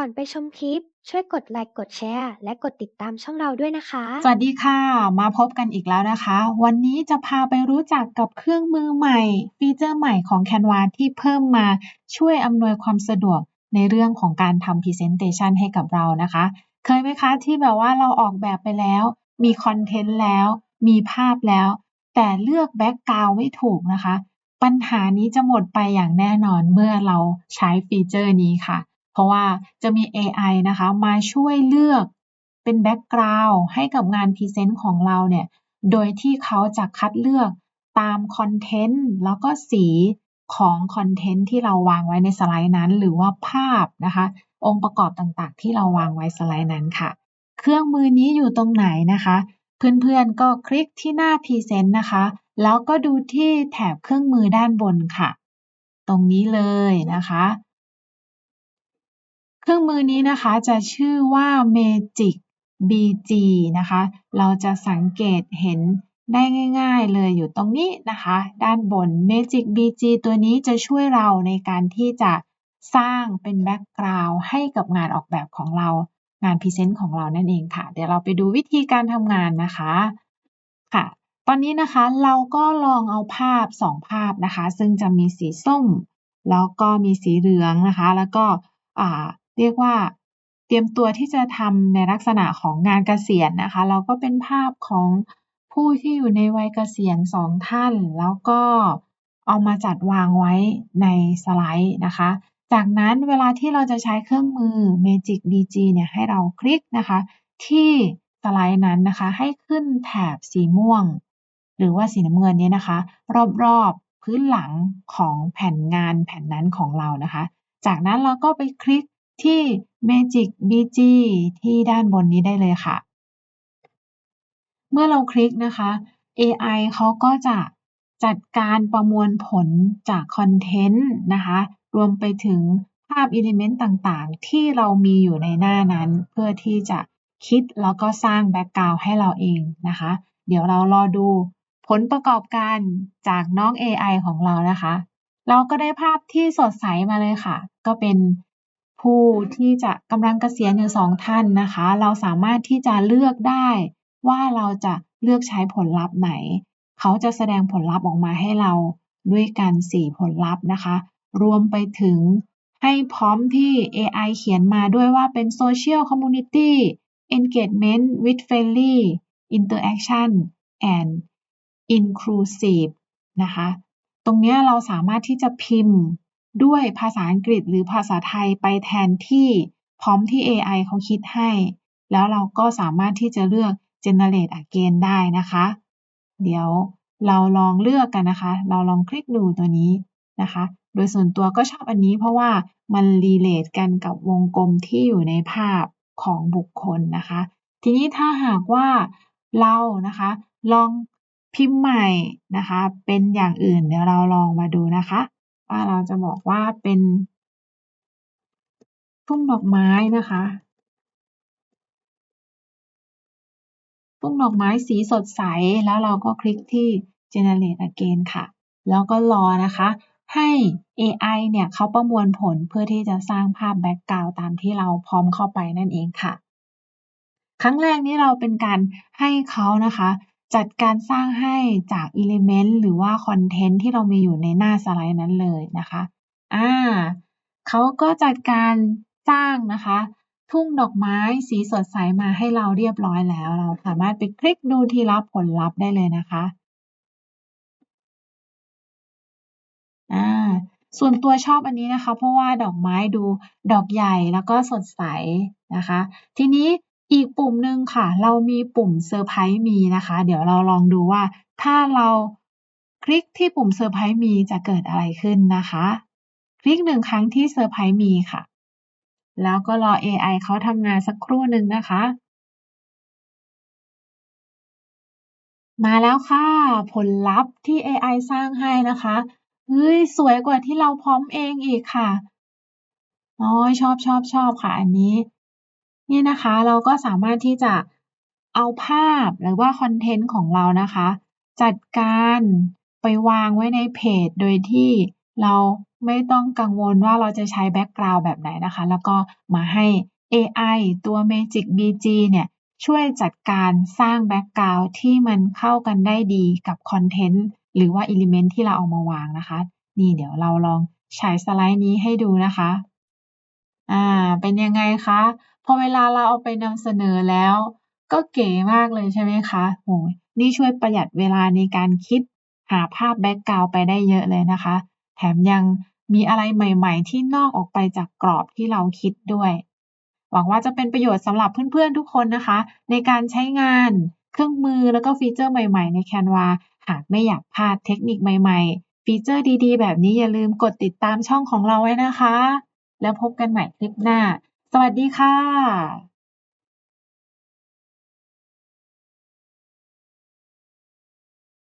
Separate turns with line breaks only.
ก่อนไปชมคลิป ช่วยกดไลค์กดแชร์ และกดติดตามช่องเราด้วยนะคะ
สวัสดีค่ะ มาพบกันอีกแล้วนะคะ วันนี้จะพาไปรู้จักกับเครื่องมือใหม่ ฟีเจอร์ใหม่ของ Canva ที่เพิ่มมาช่วยอำนวยความสะดวกในเรื่องของการทำ Presentation ให้กับเรานะคะ เคยไหมคะที่แบบว่าเราออกแบบไปแล้ว มีคอนเทนต์แล้ว มีภาพแล้ว แต่เลือกแบ็กกราวไม่ถูกนะคะ ปัญหานี้จะหมดไปอย่างแน่นอนเมื่อเราใช้ฟีเจอร์นี้ค่ะ ราะว่าจะมี AI นะคะมาช่วยเลือกเป็นแบ็กกราวด์ให้กับงานพรีเซนต์ของเราเนี่ย โดยที่เขาจะคัดเลือกตามคอนเทนต์แล้วก็สีของคอนเทนต์ที่เราวางไว้ในสไลด์นั้น หรือว่าภาพนะคะ องค์ประกอบต่างๆ ที่เราวางไว้สไลด์นั้นค่ะ เครื่องมือนี้อยู่ตรงไหนนะคะ เพื่อนๆก็คลิกที่หน้าพรีเซนต์นะคะ แล้วก็ดูที่แถบเครื่องมือด้านบนค่ะ ตรงนี้เลยนะคะ เครื่องมือนี้นะคะจะชื่อว่า Magic BG นะคะ เราจะสังเกตเห็นได้ง่ายๆเลยอยู่ตรงนี้นะคะ ด้านบน Magic BG ตัวนี้จะช่วยเราในการที่จะสร้างเป็นแบ็กกราวด์ให้กับงานออกแบบของเรา งานพรีเซนต์ของเรานั่นเองค่ะ เดี๋ยวเราไปดูวิธีการทำงานนะคะค่ะ ตอนนี้นะคะเราก็ลองเอาภาพ 2 ภาพนะคะ ซึ่งจะมีสีส้ม แล้วก็มีสีเหลืองนะคะ แล้วก็ เรียกว่าเตรียมตัวที่จะทำในลักษณะของงานเกษียณนะคะเราก็เป็นภาพของผู้ที่อยู่ในวัยเกษียณสองท่าน แล้วก็เอามาจัดวางไว้ในสไลด์นะคะ จากนั้นเวลาที่เราจะใช้เครื่องมือ Magic BG เนี่ยให้เราคลิกนะคะ ที่สไลด์นั้นนะคะ ให้ขึ้นแถบสีม่วง หรือว่าสีน้ำเงินนี้นะคะ รอบๆพื้นหลังของแผ่นงานแผ่นนั้นของเรานะคะ จากนั้นเราก็ไปคลิก ที่ Magic BG ที่ด้านบนนี้ได้เลยค่ะ เมื่อเราคลิกนะคะ AI เขาก็จะจัดการประมวลผลจากคอนเทนต์นะคะ รวมไปถึงภาพอิเลเมนต์ต่างๆ ที่เรามีอยู่ในหน้านั้น เพื่อที่จะคิดแล้วก็สร้างแบ็กกราวด์ให้เราเองนะคะ เดี๋ยวเรารอดูผลประกอบการจากน้อง AI ของเรานะคะ เราก็ได้ภาพที่สดใสมาเลยค่ะ ก็เป็น ผู้ที่จะกำลังเกษียณอยู่สองท่านนะคะ เราสามารถที่จะเลือกได้ว่าเราจะเลือกใช้ผลลัพธ์ไหน เขาจะแสดงผลลัพธ์ออกมาให้เราด้วยกันสี่ผลลัพธ์นะคะ รวมไปถึงให้พร้อมที่ AI เขียนมาด้วยว่าเป็น Social Community Engagement with Friendly Interaction and Inclusive นะคะ ตรงนี้เราสามารถที่จะพิมพ์ ด้วยภาษาอังกฤษหรือภาษาไทยไปแทนที่พร้อมที่ AI เขาคิดให้ แล้วเราก็สามารถที่จะเลือก generate again ได้นะคะ เดี๋ยวเราลองเลือกกันนะคะ เราลองคลิกดูตัวนี้นะคะ โดยส่วนตัวก็ชอบอันนี้เพราะว่ามันรีเลทกันกับวงกลมที่อยู่ในภาพของบุคคลนะคะ ทีนี้ถ้าหากว่าเรานะคะ ลองพิมพ์ใหม่นะคะ เป็นอย่างอื่นเดี๋ยวเราลองมาดูนะคะ เราจะบอกว่าเป็นทุ่งดอกไม้นะคะทุ่งดอกไม้สีสดใส แล้วเราก็คลิกที่ generate again ค่ะ แล้วก็รอนะคะ ให้ AI เนี่ยเขาประมวลผลเพื่อที่จะสร้างภาพแบ็กกราวด์ตามที่เราพร้อมเข้าไปนั่นเองค่ะ ครั้งแรกนี้เราเป็นการให้เขานะคะ จัดการสร้างให้จาก Element หรือว่าคอนเทนต์ที่เรามีอยู่ในหน้าสไลด์นั้นเลยนะคะ อ่าเขาก็จัดการสร้างนะคะ ทุ่งดอกไม้สีสดใสมาให้เราเรียบร้อยแล้ว เราสามารถไปคลิกดูทีละผลลัพธ์ได้เลยนะคะ อ่า ส่วนตัวชอบอันนี้นะคะ เพราะว่าดอกไม้ดูดอกใหญ่แล้วก็สดใสนะคะ ทีนี้ อีกปุ่มหนึ่งค่ะ เรามีปุ่มเซอร์ไพรส์มีนะคะ เดี๋ยวเราลองดูว่า ถ้าเราคลิกที่ปุ่มเซอร์ไพรส์มีจะเกิดอะไรขึ้นนะคะ คลิกหนึ่งครั้งที่เซอร์ไพรส์มีค่ะ แล้วก็รอ AI เขาทำงานสักครู่หนึ่งนะคะ มาแล้วค่ะ ผลลัพธ์ที่ AI สร้างให้นะคะเฮ้ยสวยกว่าที่เราพร้อมเองอีกค่ะอ๋อชอบชอบชอบค่ะอันนี้ นี่นะคะเราก็สามารถที่จะเอาภาพหรือว่าคอนเทนต์ของเรานะคะ จัดการไปวางไว้ในเพจ โดยที่เราไม่ต้องกังวลว่าเราจะใช้แบ็กกราวด์แบบไหนนะคะ แล้วก็มาให้ AI ตัว Magic BG เนี่ยช่วยจัดการสร้างแบ็กกราวด์ที่มันเข้ากันได้ดีกับคอนเทนต์หรือว่า Element ที่เราเอามาวางนะคะ นี่เดี๋ยวเราลองฉายสไลด์นี้ให้ดูนะคะ อ่า เป็นยังไงคะ พอเวลาเราเอาไปนำเสนอแล้ว ก็เก๋มากเลยใช่ไหมคะโอ้โฮนี่ช่วยประหยัดเวลาในการคิดหาภาพแบ็กกราวด์ไปได้เยอะเลยนะคะ แถมยังมีอะไรใหม่ ๆ ที่นอกออกไปจากกรอบที่เราคิดด้วย หวังว่าจะเป็นประโยชน์สำหรับเพื่อนๆทุกคนนะคะ ในการใช้งานเครื่องมือแล้วก็ฟีเจอร์ใหม่ๆ ใน Canva หากไม่อยากพลาดเทคนิคใหม่ๆ ฟีเจอร์ดีๆ แบบนี้อย่าลืมกดติดตามช่องของเราไว้นะคะ แล้วพบกันใหม่คลิปหน้า สวัสดีค่ะ